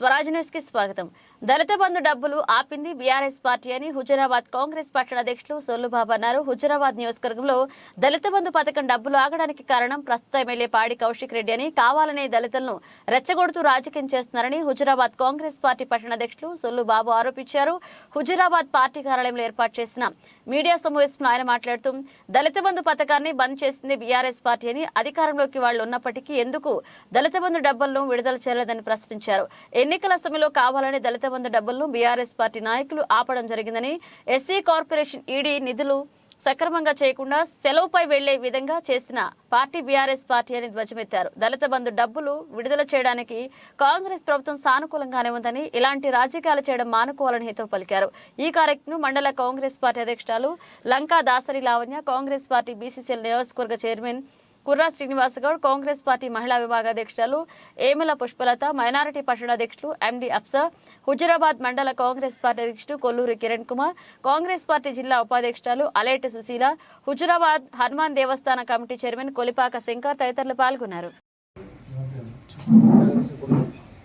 స్వరాజ్ న్యూస్కి స్వాగతం. దళిత బంధు డబ్బులు ఆపింది బీఆర్ఎస్ పార్టీ అని హుజరాబాద్ కాంగ్రెస్ పట్టణ అధ్యక్షులు సొల్లుబాబు అన్నారు. హుజరాబాద్ నియోజకవర్గంలో దళిత బంధు పథకం డబ్బులు ఆగడానికి కారణం ప్రస్తుత ఎమ్మెల్యే పాడి కౌశిక్ రెడ్డి అని కావాలనే దళితులను రెచ్చగొడుతూ రాజకీయం చేస్తున్నారని హుజరాబాద్ కాంగ్రెస్ పార్టీ పట్టణ అధ్యక్షులు సొల్లుబాబు ఆరోపించారు. హుజరాబాద్ పార్టీ కార్యాలయంలో ఏర్పాటు చేసిన మీడియా సమావేశంలో ఆయన మాట్లాడుతూ దళిత బంధు పథకాన్ని బంద్ చేసింది బీఆర్ఎస్ పార్టీ అని అధికారంలోకి వాళ్ళు ఉన్నప్పటికీ ఎందుకు దళిత బంధు డబ్బులను విడుదల చేయలేదని ప్రశ్నించారు. ఎన్నికల సమయంలో కావాలని దళిత బంధు డబ్బులను బీఆర్ఎస్ పార్టీ నాయకులు ఆపడం జరిగిందని ఎస్సీ కార్పొరేషన్ ఈడీ నిధులు సక్రమంగా చేయకుండా సెలవుపై వెళ్ళే విధంగా చేసిన పార్టీ బీఆర్ఎస్ పార్టీ అని ధ్వజమెత్తారు. దళిత బంధు డబ్బులు విడుదల చేయడానికి కాంగ్రెస్ ప్రభుత్వం సానుకూలంగానే ఉందని ఇలాంటి రాజకీయాలు చేయడం మానుకోవాలని హితవు పలికారు. ఈ కార్యక్రమం మండల కాంగ్రెస్ పార్టీ అధ్యక్షురాలు లంకా దాసరి లావణ్య కాంగ్రెస్ పార్టీ బీసీసీఎల్ నియోజకవర్గ చైర్మన్ కుర్రా శ్రీనివాస్ గౌడ్ కాంగ్రెస్ పార్టీ మహిళా విభాగాధ్యక్షులు ఏముల పుష్పలత మైనారిటీ పట్టణాధ్యక్షులు ఎండి అప్సర్ హుజరాబాద్ మండల కాంగ్రెస్ పార్టీ అధ్యక్షుడు కొల్లూరి కిరణ్ కుమార్ కాంగ్రెస్ పార్టీ జిల్లా ఉపాధ్యక్షులు అలేటి సుశీల హుజరాబాద్ హనుమాన్ దేవస్థాన కమిటీ చైర్మన్ కొలిపాక శంకర్ తదితరులు పాల్గొన్నారు.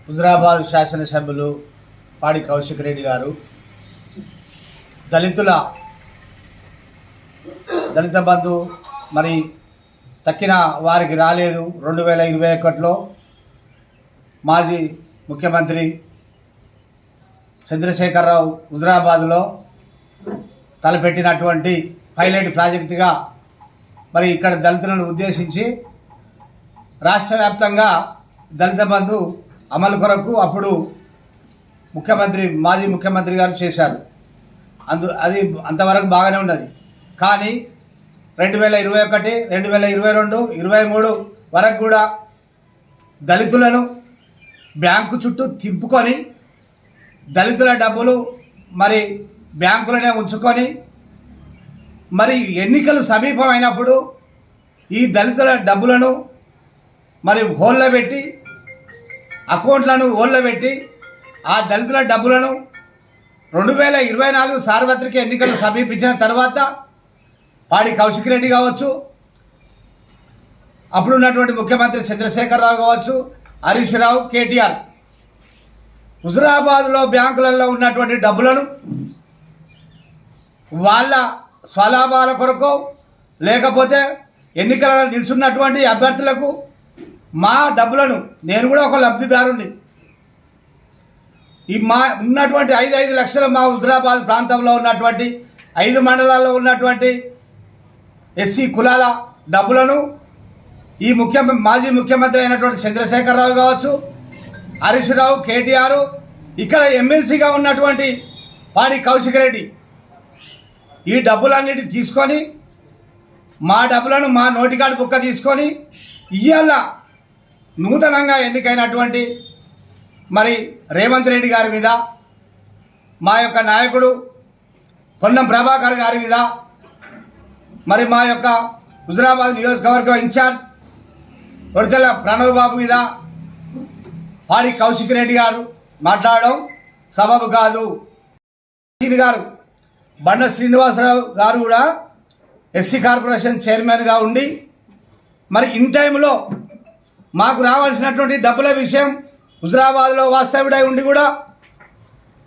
హుజరాబాద్ శాసనసభ్యులు పాడి కౌశిక్ రెడ్డి గారు దళితుల దళిత బంధు మరి తక్కిన వారికి రాలేదు. రెండు వేల ఇరవై ఒకటిలో మాజీ ముఖ్యమంత్రి చంద్రశేఖరరావు హుజరాబాద్లో తలపెట్టినటువంటి పైలట్ ప్రాజెక్టుగా మరి ఇక్కడ దళితులను ఉద్దేశించి రాష్ట్ర వ్యాప్తంగా దళిత బంధు అమలు కొరకు అప్పుడు ముఖ్యమంత్రి మాజీ ముఖ్యమంత్రి గారు చేశారు. అందు అది అంతవరకు బాగానే ఉన్నది. కానీ రెండు వేల ఇరవై ఒకటి రెండు వేల ఇరవై రెండు ఇరవై మూడు వరకు కూడా దళితులను బ్యాంకు చుట్టూ తిప్పుకొని దళితుల డబ్బులు మరి బ్యాంకులనే ఉంచుకొని మరి ఎన్నికలు సమీపమైనప్పుడు ఈ దళితుల డబ్బులను మరి హోల్లో పెట్టి అకౌంట్లను హోల్లో పెట్టి ఆ దళితుల డబ్బులను రెండు వేల ఇరవై నాలుగు సార్వత్రిక ఎన్నికలు సమీపించిన తర్వాత పాడి కౌశిక్ రెడ్డి కావచ్చు. అప్పుడు ఉన్నటువంటి ముఖ్యమంత్రి చంద్రశేఖరరావు కావచ్చు హరీష్ రావు కేటీఆర్. హుజురాబాద్లో బ్యాంకులలో ఉన్నటువంటి డబ్బులను వాళ్ళ స్వలాభాల కొరకు లేకపోతే ఎన్నికలలో నిల్చున్నటువంటి అభ్యర్థులకు మా డబ్బులను నేను కూడా ఒక లబ్ధిదారుణ్ణి. ఈ మా ఉన్నటువంటి ఐదు ఐదు లక్షల మా హుజరాబాద్ ప్రాంతంలో ఉన్నటువంటి ఐదు మండలాల్లో ఉన్నటువంటి ఎస్సీ కులాల డబ్బులను ఈ ముఖ్య మాజీ ముఖ్యమంత్రి అయినటువంటి చంద్రశేఖరరావు కావచ్చు హరీష్ రావు కేటీఆర్ ఇక్కడ ఎమ్మెల్సీగా ఉన్నటువంటి పాడి కౌశిక్ రెడ్డి. ఈ డబ్బులన్నిటి తీసుకొని మా డబ్బులను మా నోటికాడు బుక్క తీసుకొని ఇవాళ నూతనంగా ఎన్నికైనటువంటి మరి రేవంత్ రెడ్డి గారి మీద మా యొక్క నాయకుడు పొన్నం ప్రభాకర్ గారి మీద మరి మా యొక్క హుజరాబాద్ నియోజకవర్గం ఇన్ఛార్జ్ కొడతల ప్రణవ్ బాబు మీద పాడి కౌశిక్ రెడ్డి గారు మాట్లాడడం సబబు కాదు. గారు బండ శ్రీనివాసరావు గారు కూడా ఎస్సీ కార్పొరేషన్ చైర్మన్గా ఉండి మరి ఇన్ టైంలో మాకు రావాల్సినటువంటి డబ్బుల విషయం హుజరాబాద్లో వాస్తవుడై ఉండి కూడా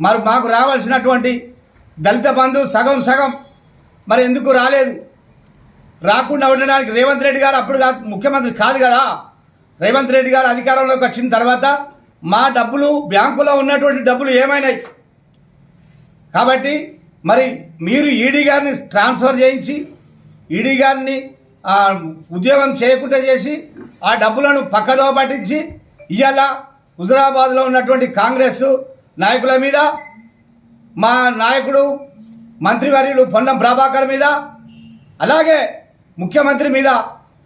మరి మాకు రావాల్సినటువంటి దళిత బంధు సగం సగం మరి ఎందుకు రాలేదు? రాకుండా ఉండడానికి రేవంత్ రెడ్డి గారు అప్పుడు కాదు ముఖ్యమంత్రి కాదు కదా. రేవంత్ రెడ్డి గారు అధికారంలోకి వచ్చిన తర్వాత మా డబ్బులు బ్యాంకులో ఉన్నటువంటి డబ్బులు ఏమైనాయి? కాబట్టి మరి మీరు ఈడీ గారిని ట్రాన్స్ఫర్ చేయించి ఈడీ గారిని ఉద్యోగం చేయకుండా చేసి ఆ డబ్బులను పక్కదో పట్టించి ఇవాళ హుజరాబాద్లో ఉన్నటువంటి కాంగ్రెస్ నాయకుల మీద మా నాయకుడు మంత్రివర్యులు పొన్నం ప్రభాకర్ మీద అలాగే ముఖ్యమంత్రి మీద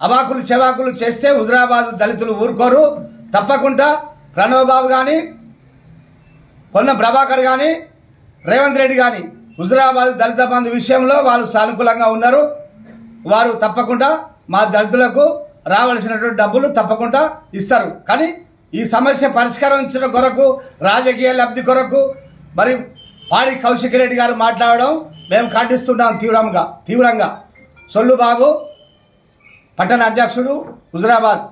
అవాకులు చెవాకులు చేస్తే హుజరాబాద్ దళితులు ఊరుకోరు. తప్పకుండా ప్రణవ్ బాబు కానీ కొన్న ప్రభాకర్ కానీ రేవంత్ రెడ్డి కానీ హుజరాబాద్ దళిత బంధు విషయంలో వాళ్ళు సానుకూలంగా ఉన్నారు. వారు తప్పకుండా మా దళితులకు రావాల్సినటువంటి డబ్బులు తప్పకుండా ఇస్తారు. కానీ ఈ సమస్య పరిష్కరించడం కొరకు రాజకీయ లబ్ధి కొరకు మరి పాడి కౌశిక్ రెడ్డి గారు మాట్లాడడం మేము ఖండిస్తున్నాం తీవ్రంగా తీవ్రంగా. సొల్లు బాబు పట్టణ అధ్యక్షుడు హుజరాబాద్.